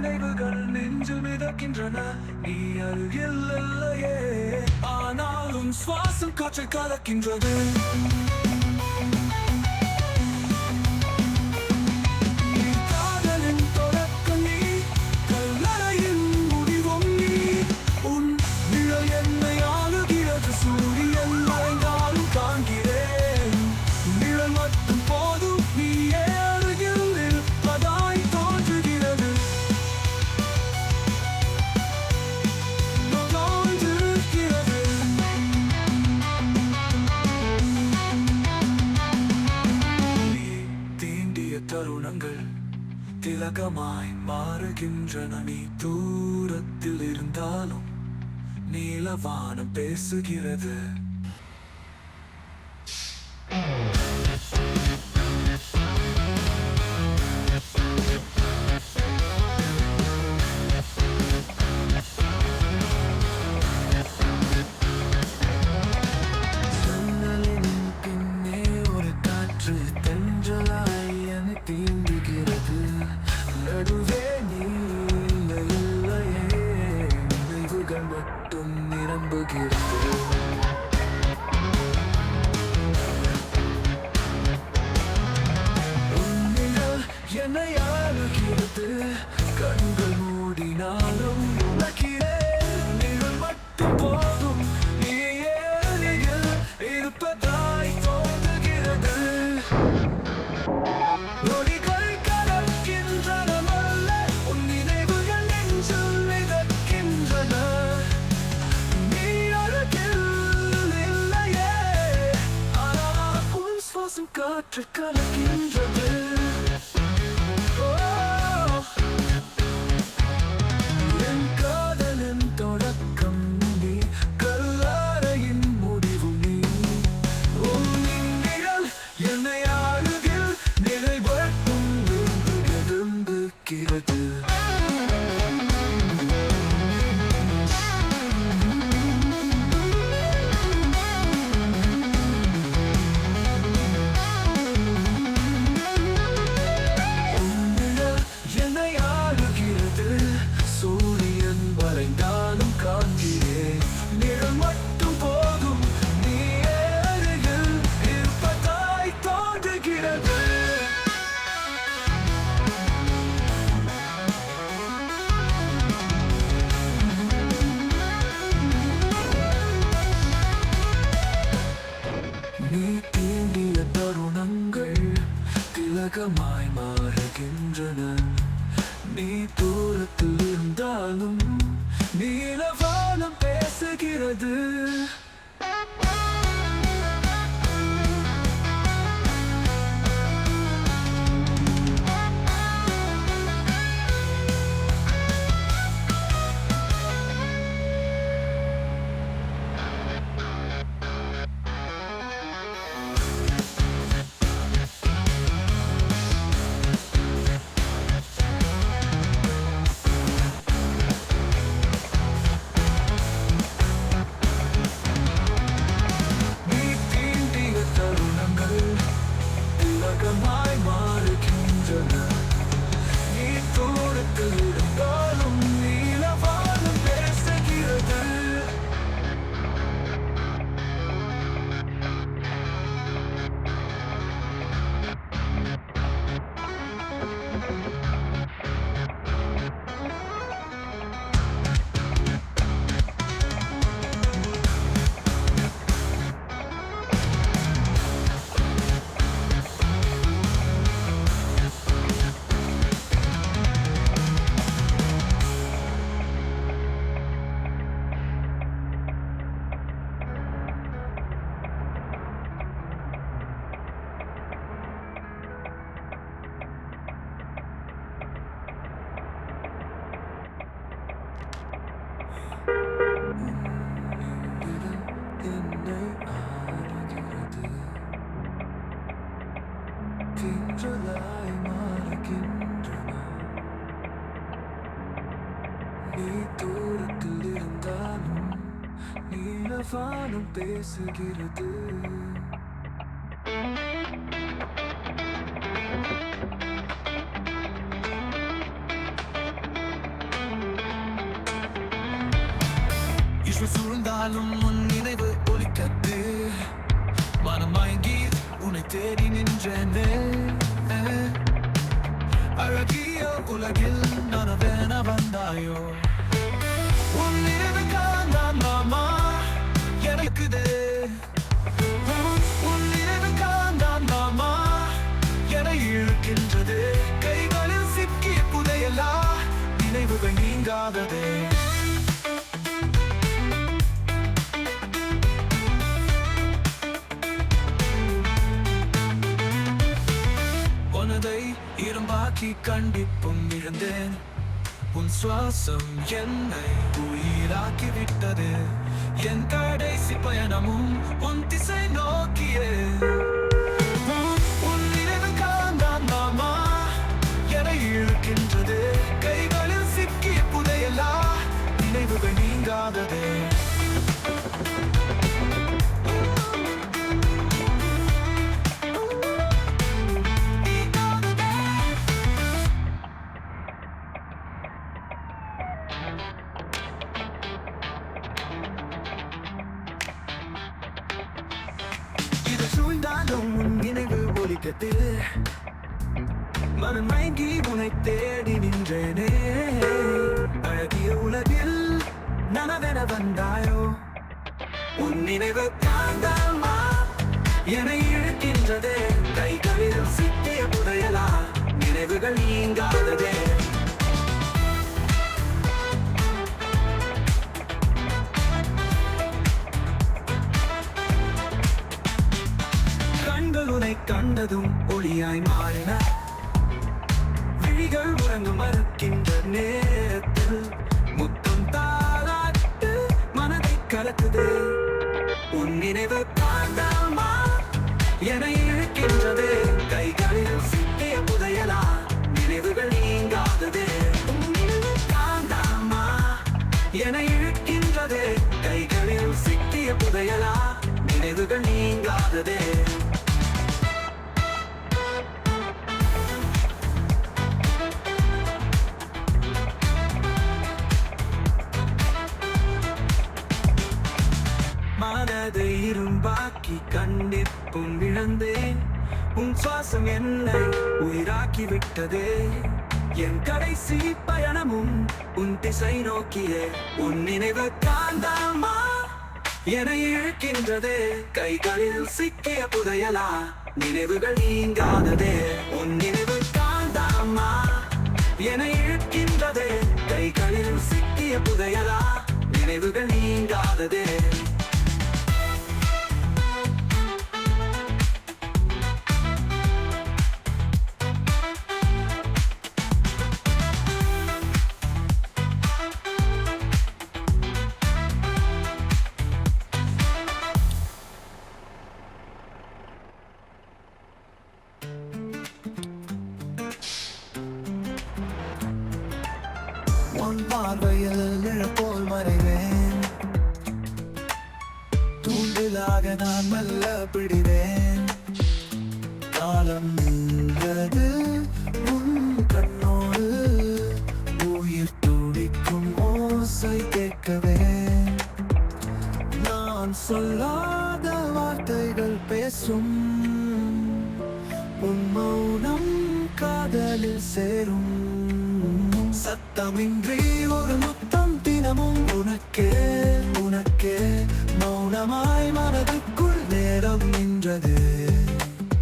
நினைவுகள் நெஞ்சில் மிதக்கின்றன. நீ அருகில் இல்லையே. ஆனாலும் சுவாசம் காற்றை கலக்கின்றது. உலகமாய் மாறுகின்றன. நீ தூரத்தில் இருந்தாலும் நீலவானம் பேசுகிறது. நீலவானம் பேசுகிறது இரும்பாக்கி கண்டிப்பும் இழந்தேன் உன் சுவாசம் என்னை உயிராக்கி விட்டது என் கடைசி பயணமும் உன் திசை நினைவு மனம் மயங்கி உன்னை தேடி நின்றேனே அழகிய உலகில் நனவென வந்தாயோ உன் நினைவு காந்தாமா என இழுக்கின்றதே கைகளில் சிக்கிய புதையலா நினைவுகள் நீங்காததே கண்கள் கண்டதும் ஒளியாய் மாறின. விழிகள் உறங்க மறுக்கின்ற நேரத்தில் முத்தம் தாளாட்டு மனதை கலக்குது. உன் நினைவு காந்தாமா என இழுக்கின்றது. கைகளில் சிக்கிய புதையலா நினைவுகள் நீங்காதது. உன் நினைவு காந்தாமா என இழுக்கின்றது. கைகளில் சிக்கிய புதையலா நினைவுகள் நீங்காததே. கண்டிப்பும் இழந்தேன் உன் சுவாசம் என்னை உயிராக்கி விட்டதே. என் கடைசி பயணமும் உன் திசை நோக்கிய. உன் நினைவு காந்தாமா என இழுக்கின்றதே. கைகளில் சிக்கிய புதையலா நினைவுகள் நீங்காததே. உன் நினைவு காந்தாமா என இழுக்கின்றதே. கைகளில் சிக்கிய புதையலா நினைவுகள் நீங்காததே. உனக்காக நான் மெல்ல பிடிவேன். காலம் நின்றது உன் கண்ணோடு உயிர் துடிக்கும் ஓசை கேட்கவே. நான் சொல்லாத வார்த்தைகள் பேசும். உன் மௌனம் காதலில் சேரும். சத்தமின்றி ஒரு முத்தம் தினமும் உனக்கே உனக்கே மௌனமாய் நேரம் நின்றது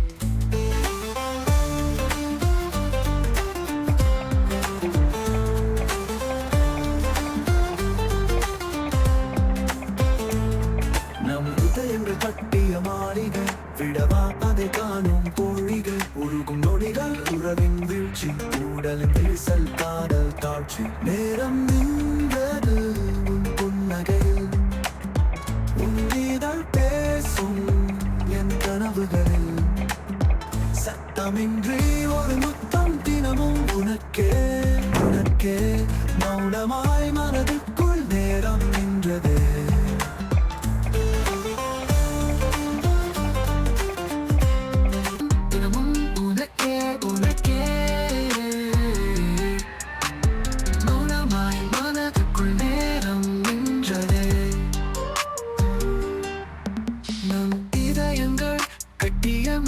நம் இதயங்கள் கட்டிய மாளிகை விடவா அதை காணும் பொழிகள் உருகும் நொடிகள் உறவின் வீழ்ச்சி உடலின் விரிசல் காதல் தாழ்ச்சி சத்தமின்றி ஒரு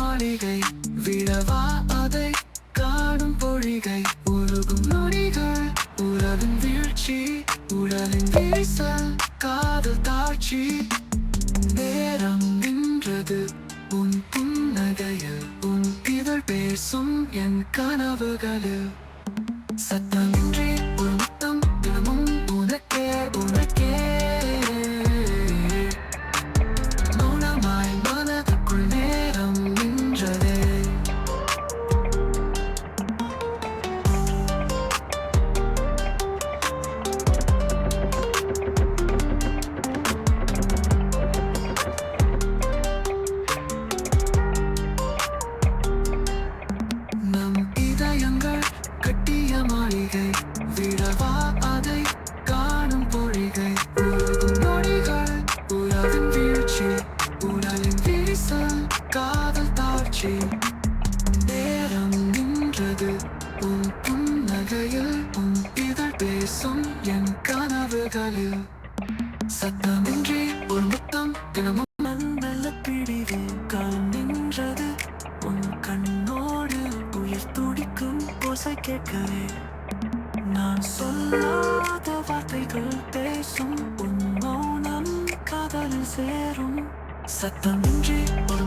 மாளிகை. விழவா அதை காடும் பொழிகை. உருகும் நொடிகள் உறவின் வீழ்ச்சி உடலின் வீசல் காதல் தாட்சி. நேரம் நின்றது உன் புன்னகையில். உன் இதழ் பேசும் என் கனவுகளில் சந்தையில் உன் இதழ் பேசும் என் கனவுகளில். சத்தமின்றி ஒரு முத்தம் தினமும் நல்ல பிடிவு காலம் நின்றது. உன் கண்ணோடு உயிர் துடிக்கும் ஓசை கேட்கவே. நான் சொல்லாத வார்த்தைகள் பேசும் உன் மௌனம் காதலில் சேரும். சத்தமின்றி ஒரு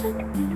Thank you.